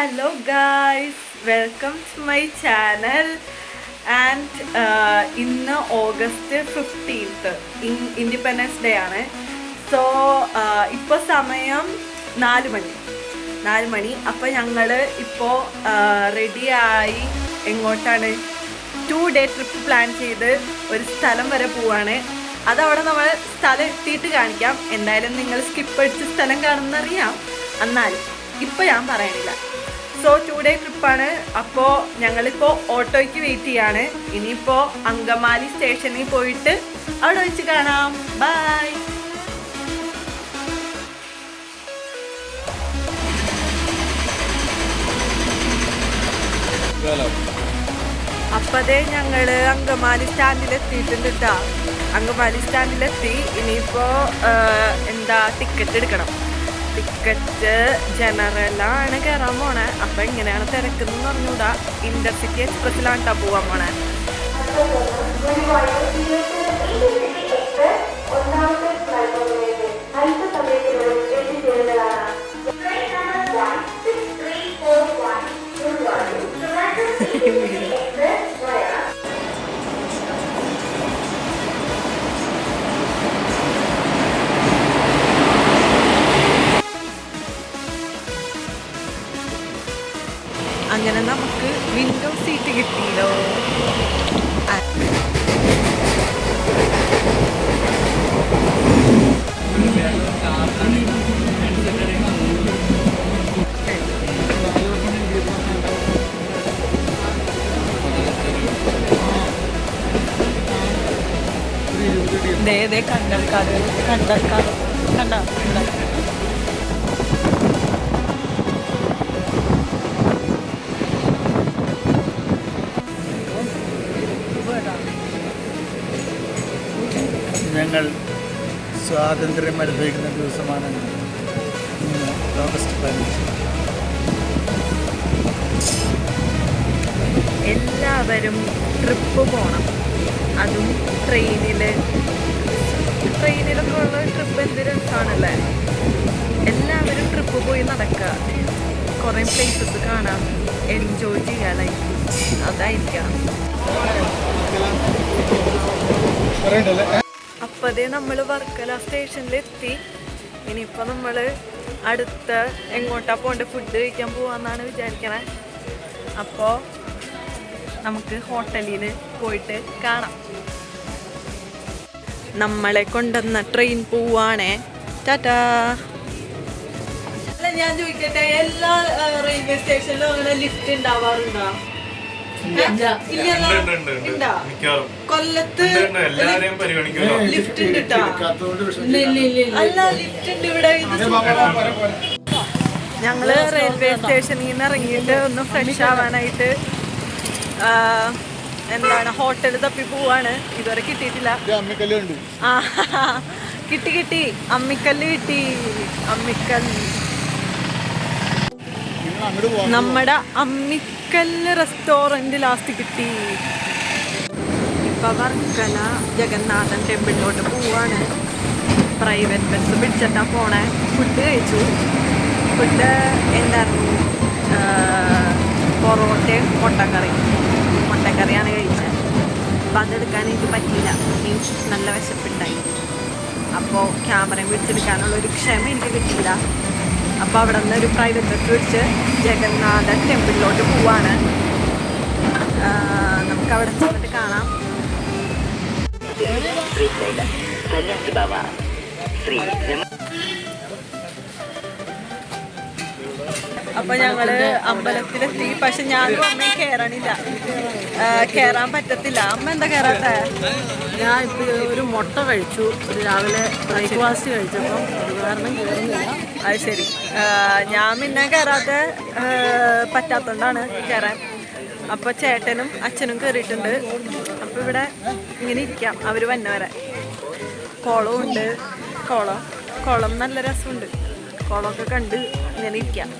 Hello guys welcome to my channel and ഇന്ന് August fifteenth independence day ആണ്. So ഇപ്പോൾ സമയം നാല് മണി. നാല് മണി. അപ്പോൾ ഞങ്ങൾ ഇപ്പോൾ റെഡിയായി എങ്ങോട്ടാണ്? ടു ഡേ ട്രിപ്പ് പ്ലാൻ ചെയ്ത് ഒരു സ്ഥലം വരെ പോവാണ്. അതവിടെ നമ്മൾ സ്ഥലം എത്തിയിട്ട് കാണിക്കാം. എന്തായാലും നിങ്ങൾ സ്കിപ്പ് അടിച്ച് സ്ഥലം കാണുന്നറിയാം. എന്നാലും ഇപ്പം ഞാൻ പറയണില്ല. സോ ടു ഡേ ട്രിപ്പാണ് അപ്പോൾ ഞങ്ങളിപ്പോൾ ഓട്ടോയ്ക്ക് വെയിറ്റ് ചെയ്യാണ്. ഇനിയിപ്പോൾ അങ്കമാലി സ്റ്റേഷനിൽ പോയിട്ട് അവിടെ വെച്ച് കാണാം. ബൈ അപ്പതേ ഞങ്ങൾ അങ്കമാലി കേട്ടോ അങ്കമാലി സ്റ്റാൻഡിലെത്തി ഇനിയിപ്പോ എന്താ ടിക്കറ്റ് എടുക്കണം. ടിക്കറ്റ് ജനറലാണ് കയറാൻ പോണേ. അപ്പൊ എങ്ങനെയാണ് തിരക്കെന്ന് പറഞ്ഞുകൂടാ ഇന്റർസിറ്റി എക്സ്പ്രസ്സിലാണ് കേട്ടോ പോവാൻ പോണേ. ദേ കണ്ടൽക്കാട് കണ്ടൽക്കാട് കണ്ട കണ്ട ഞങ്ങൾ സ്വാതന്ത്ര്യം അനുഭവിക്കുന്ന ദിവസമാണ് ഇന്ന്. ഓഗസ്റ്റ് പതിനഞ്ച്. എല്ലാവരും ട്രിപ്പ് പോകണം അതും ട്രെയിനിൽ ട്രെയിനിലൊക്കെ ഉള്ള ട്രിപ്പ് എന്ത് രസമാണല്ലേ എല്ലാവരും ട്രിപ്പ് പോയി നടക്കുക കുറേ പ്ലേസസ് കാണാം. എൻജോയ് ചെയ്യാം ലൈഫ് അതായിരിക്കണം അപ്പതേ നമ്മൾ വർക്കല സ്റ്റേഷനിലെത്തി. ഇനിയിപ്പോൾ നമ്മൾ അടുത്ത എങ്ങോട്ടാ പോകേണ്ട ഫുഡ് കഴിക്കാൻ പോവാന്നാണ് വിചാരിക്കണേ. അപ്പോൾ നമുക്ക് ഹോട്ടലിൽ പോയിട്ട് കാണാം. നമ്മളെ കൊണ്ടുവന്ന ട്രെയിൻ പോവാണേ. ടാറ്റാ. അല്ല ഞാൻ ചോദിക്കട്ടെ എല്ലാ റെയിൽവേ സ്റ്റേഷനിലും അങ്ങനെ ലിഫ്റ്റ് ഉണ്ടാവാറുണ്ടോ. കൊല്ലത്ത് ലിഫ്റ്റ് ഉണ്ട്. ട്ടോ. അല്ല ലിഫ്റ്റ് ഉണ്ട് ഇവിടെ. ഞങ്ങൾ റെയിൽവേ സ്റ്റേഷനിൽ നിന്ന് ഇറങ്ങിയിട്ട് ഒന്ന് ഫ്രഷ് ആവാനായിട്ട് ആ, എന്താണ് ഹോട്ടൽ തപ്പി പോവാണ്. ഇതുവരെ കിട്ടിയിട്ടില്ല. ആ കിട്ടി കിട്ടി. അമ്മിക്കല്ല് കിട്ടി. അമ്മിക്കല്ല്. നമ്മുടെ അമ്മിക്കല്ല് റെസ്റ്റോറന്റ് ലാസ്റ്റ് കിട്ടി. ഇപ്പൊ വർക്കല ജഗന്നാഥൻ ടെമ്പിളിലോട്ട് പോവാണ്. പ്രൈവറ്റ് ബസ് പിടിച്ചിട്ടാ പോണേ. ഫുഡ് കഴിച്ചു. ഫുഡ് എന്തായിരുന്നു? പൊറോട്ടയും മുട്ടക്കറി മുട്ടക്കറിയാണ് കഴിച്ചത് അപ്പോൾ അതെടുക്കാൻ എനിക്ക് പറ്റിയില്ല. മീൻസ് നല്ല വിശപ്പുണ്ടായി. അപ്പോൾ ക്യാമറയും പിടിച്ചെടുക്കാനുള്ള ഒരു ക്ഷമ എനിക്ക് കിട്ടിയില്ല. അപ്പോൾ അവിടെ നിന്ന് ഒരു പ്രൈവറ്റ് ബസ് വിളിച്ച് ജഗന്നാഥൻ ടെമ്പിളിലോട്ട് പോവാണ്. നമുക്ക് അവിടെ ചെന്നിട്ട് കാണാം. അപ്പൊ ഞങ്ങൾ അമ്പലത്തിലെത്തി. പക്ഷെ ഞാനും അമ്മയും കേറണില്ല. കേറാൻ പറ്റത്തില്ല. അമ്മ എന്താ കേറാത്ത? ഞാൻ ഇപ്പൊ ഒരു മുട്ട കഴിച്ചു. ഒരു രാവിലെ ബ്രേക്ക്ഫാസ്റ്റ് കഴിച്ചപ്പോൾ അത് കാരണം കയറുന്നില്ല അത് ശരി. ഞാൻ പിന്നെ കയറാത്ത പറ്റാത്തോണ്ടാണ് കയറാൻ അപ്പൊ ചേട്ടനും അച്ഛനും കയറിയിട്ടുണ്ട് അപ്പൊ ഇവിടെ ഇങ്ങനെ ഇരിക്കാം. അവർ വന്നവരെ കുളവും ഉണ്ട്. കുളം കുളം നല്ല രസമുണ്ട്. കുളമൊക്കെ കണ്ട് ഇങ്ങനെ ഇരിക്കാം.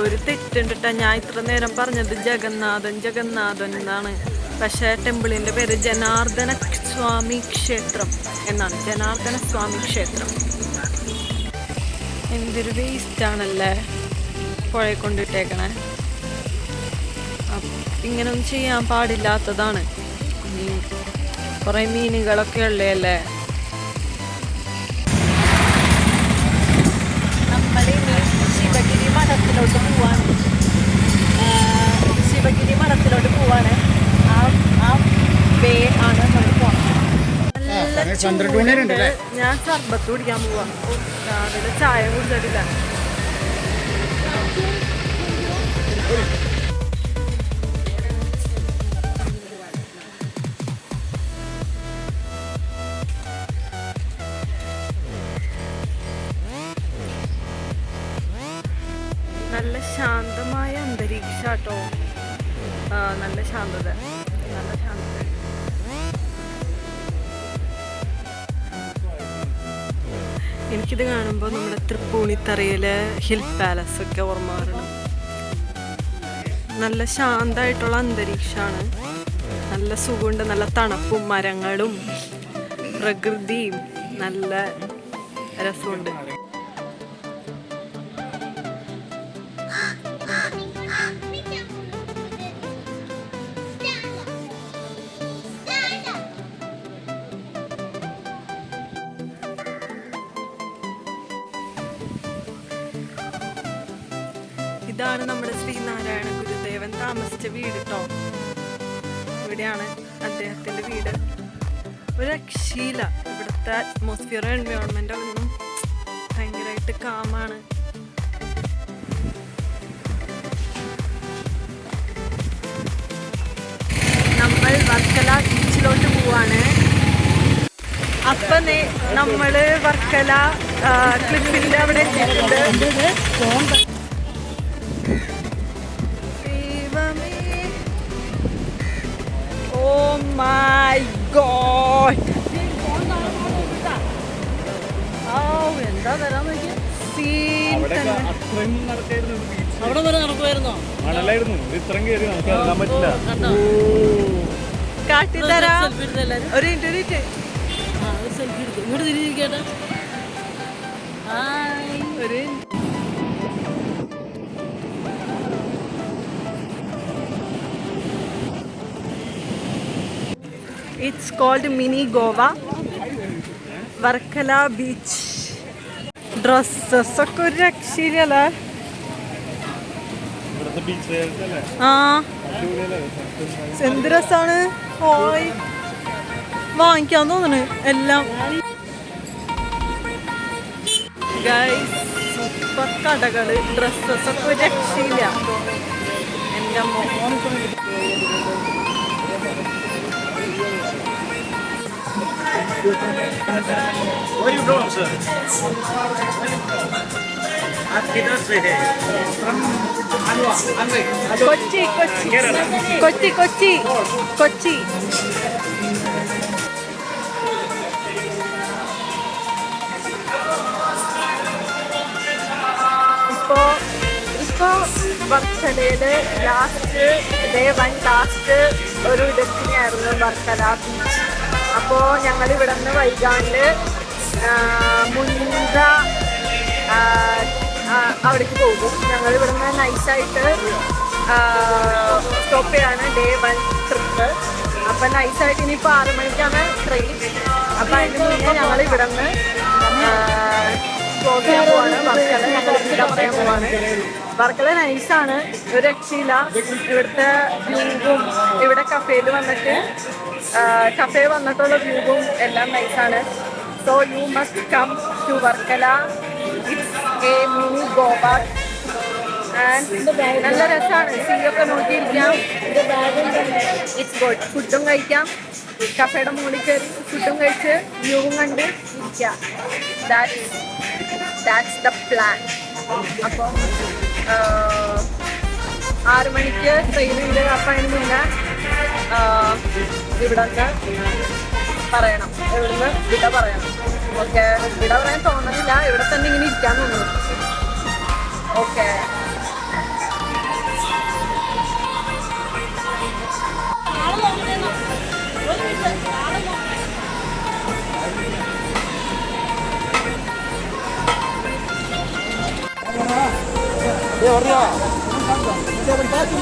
ഒരു തെറ്റുണ്ടിട്ട ഞാൻ ഇത്ര നേരം പറഞ്ഞത് ജഗന്നാഥൻ ജഗന്നാഥൻ എന്നാണ്. പക്ഷേ ടെമ്പിളിന്റെ പേര് ജനാർദ്ദന സ്വാമി ക്ഷേത്രം എന്നാണ്. ജനാർദ്ദന സ്വാമി ക്ഷേത്രം. എന്തൊരു വേസ്റ്റ് ആണല്ലേ പുഴയെ കൊണ്ടിട്ടേക്കണേ. ഇങ്ങനൊന്നും ചെയ്യാൻ പാടില്ലാത്തതാണ്. കുറേ മീനുകളൊക്കെ ഉള്ളതല്ലേ അല്ലേ? ശിവഗിരി മഠത്തിലോട്ട് പോവാണ്. ആ, ശിവഗിരി മഠത്തിലോട്ട് പോവാണ്. ആ ആ വേ ആണ് നമ്മൾ? ഞാൻ സർബത്ത് കുടിക്കാൻ പോവാ. രാവിലെ ചായ കുടിച്ചിട്ടില്ല ശാന്തമായ അന്തരീക്ഷാട്ടോ. നല്ല ശാന്തത. നല്ല ശാന്തത. എനിക്കിത് കാണുമ്പോൾ നമ്മുടെ തൃപ്പൂണിത്തറയിലെ ഹിൽ പാലസ് ഒക്കെ ഓർമ്മ വരണം. നല്ല ശാന്തമായിട്ടുള്ള അന്തരീക്ഷമാണ് നല്ല സുഖമുണ്ട്. നല്ല തണുപ്പും മരങ്ങളും പ്രകൃതിയും. നല്ല രസമുണ്ട്. ഇതാണ് നമ്മുടെ ശ്രീനാരായണ ഗുരുദേവൻ താമസിച്ച വീട് കേട്ടോ ഇവിടെയാണ് അദ്ദേഹത്തിന്റെ വീട്. ഒരു അക്ഷീല ഇവിടുത്തെ അറ്റ്മോസ്ഫിയർ എൻവയോൺമെന്റ് ഒന്നും ഭയങ്കരമായിട്ട് കാമാണ് നമ്മൾ വർക്കല ബീച്ചിലോട്ട് പോവാണ്. അപ്പൊ നമ്മൾ വർക്കല ക്ലിപ്പിന്റെ അവിടെ എത്തിയിട്ടുണ്ട്. മൈ ഗോഡ് എന്താ തരാൻ സീൻ തന്നെ. അത്രയും നടക്കായിരുന്നു അവിടെ വരെ നടക്കുമായിരുന്നോ മണലായിരുന്നു. ഇത് ഇത്രയും കയറി നമുക്ക് ഇറങ്ങാൻ പറ്റില്ല. കണ്ടോ? കാട്ടിത്തരാം. സെൽഫി എടുത്ത് എല്ലാവരും. ഒരു മിനിറ്റ് ഒരു മിനിറ്റ് ആ സെൽഫി എടുത്തു. ഇങ്ങോട്ട് തിരിഞ്ഞിരിക്കട്ടെ ഒരു it's called mini Goa Varkala beach dresses ഒക്കെ ഒരു അല്ലേ? ആ. എന്ത് രസാണ്? ഓയ് വാങ്ങിക്കാൻ തോന്നുന്നു. എല്ലാം. സൂപ്പർ കടകൾ. ഡ്രസ്സസ് ഒക്കെ ഒരു രക്ഷയില്ല. എന്റെ അമ്മ Where you from, sir? आप किधर से है കൊച്ചി കൊച്ചി കൊച്ചി കൊച്ചി കൊച്ചി ഇപ്പോ ഇപ്പോ വർക്കലയില് ലാസ്റ്റ് ഡേ വൺ ലാസ്റ്റ് ഒരു ഡെസ്റ്റിനി ആയിരുന്നു വർക്കല ബീച്ച് അപ്പോൾ ഞങ്ങൾ ഇവിടെ നിന്ന് വൈകാണ്ട് മുൻത അവിടേക്ക് പോകും. ഞങ്ങൾ ഇവിടെ നിന്ന് നൈസായിട്ട് സ്റ്റോപ്പ് ചെയ്യാണ് ഡേ വൺ ട്രിപ്പ് അപ്പം നൈസായിട്ട് ഇനിയിപ്പോൾ ആറ് മണിക്കാണ് ട്രെയിൻ അപ്പം അതിന് മുന്നേ ഞങ്ങൾ ഇവിടെ നിന്ന് ക്ലോസ് പോവാണ് വർക്കല പോവാണ്. വർക്കല നൈസാണ്. ഒരു രക്ഷയില്ല. ഇവിടുത്തെ വ്യൂവും ഇവിടെ കഫേയിൽ വന്നിട്ട് കഫേ വന്നിട്ടുള്ള വ്യൂവും എല്ലാം നൈസാണ്. So you must come to Varkala. It's a Goa and നല്ല രസമാണ്. സീ ഒക്കെ നോക്കിയിരിക്കാം ഇറ്റ്സ് ഗുഡ് ഫുഡും കഴിക്കാം. കഫയുടെ മുകളിൽ കയറി ഫുഡും കഴിച്ച് വ്യൂവും കണ്ട് ഇരിക്കാം. ദാറ്റ്സ് ദാറ്റ്സ് ദ പ്ലാൻ അപ്പം ആറ് മണിക്ക് ട്രെയിനുണ്ട് അപ്പം അതിന് മുന്നേ ഇവിടെ പറയണം. ഇവിടുന്ന് വിട പറയണം. ഓക്കെ വിട പറയാൻ തോന്നുന്നില്ല ഇവിടെ തന്നെ ഇങ്ങനെ ഇരിക്കാൻ തോന്നുന്നു. ഓക്കെ ஏ வர்றியா சரி பாத்து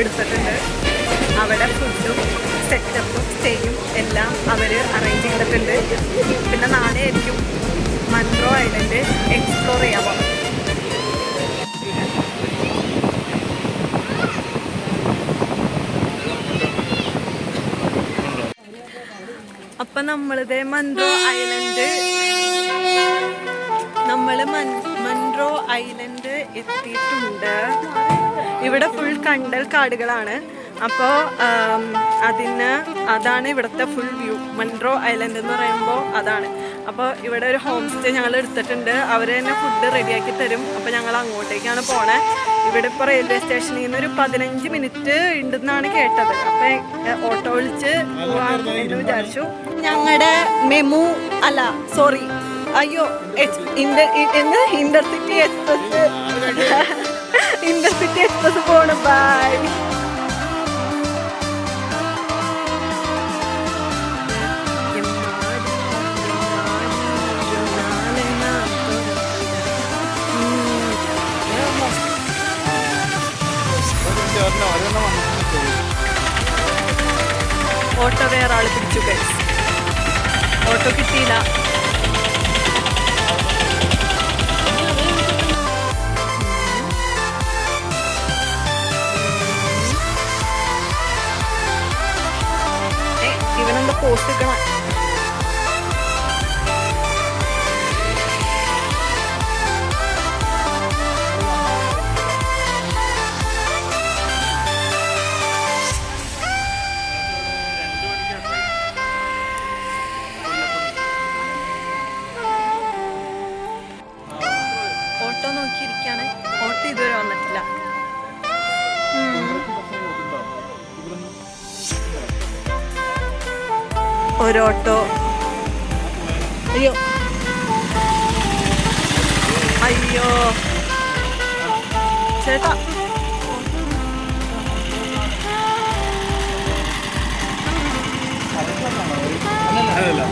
എടുത്തിട്ടുണ്ട്. അവിടെ ഫുഡും സെറ്റപ്പും സ്റ്റേയും എല്ലാം അവർ അറേഞ്ച് ചെയ്തിട്ടുണ്ട്. പിന്നെ നാളെ ആയിരിക്കും മൺട്രോ ഐലൻഡ് എക്സ്പ്ലോർ ചെയ്യാൻ പോകുന്നത്. അപ്പൊ നമ്മളിത് മൺട്രോ ഐലൻഡ് നമ്മൾ മൺറോ ഐലൻഡ് എത്തിയിട്ടുണ്ട്. ഇവിടെ ഫുൾ കണ്ടൽ കാടുകളാണ്. അപ്പോ അതിന് അതാണ് ഇവിടുത്തെ ഫുൾ വ്യൂ മൺറോ ഐലൻഡ് എന്ന് പറയുമ്പോൾ അതാണ്. അപ്പോൾ ഇവിടെ ഒരു ഹോം സ്റ്റേ ഞങ്ങൾ എടുത്തിട്ടുണ്ട്. അവർ തന്നെ ഫുഡ് റെഡിയാക്കി തരും. അപ്പോൾ ഞങ്ങൾ അങ്ങോട്ടേക്കാണ് പോണേ. ഇവിടെ ഇപ്പോൾ റെയിൽവേ സ്റ്റേഷനിൽ നിന്ന് ഒരു പതിനഞ്ച് മിനിറ്റ് ഉണ്ടെന്നാണ് കേട്ടത്. അപ്പോൾ ഓട്ടോ വിളിച്ച് പോകാമെന്ന് വിചാരിച്ചു. ഞങ്ങളുടെ മെമു അല്ല സോറി അയ്യോ ഇന്ന് ഇന്റർസിറ്റി എക്സ്പ്രസ് ഇന്റർസിറ്റി എക്സ്പ്രസ് പോണ്. ബൈ ഓട്ടോ വേറെ ആൾ പിടിച്ചു. ഗൈസ് ഓട്ടോ കിട്ടിയില്ല. こうしていかない。ഒരു ഓട്ടോ അയ്യോ. അയ്യോ. ചേട്ടാ. അല്ലല്ല.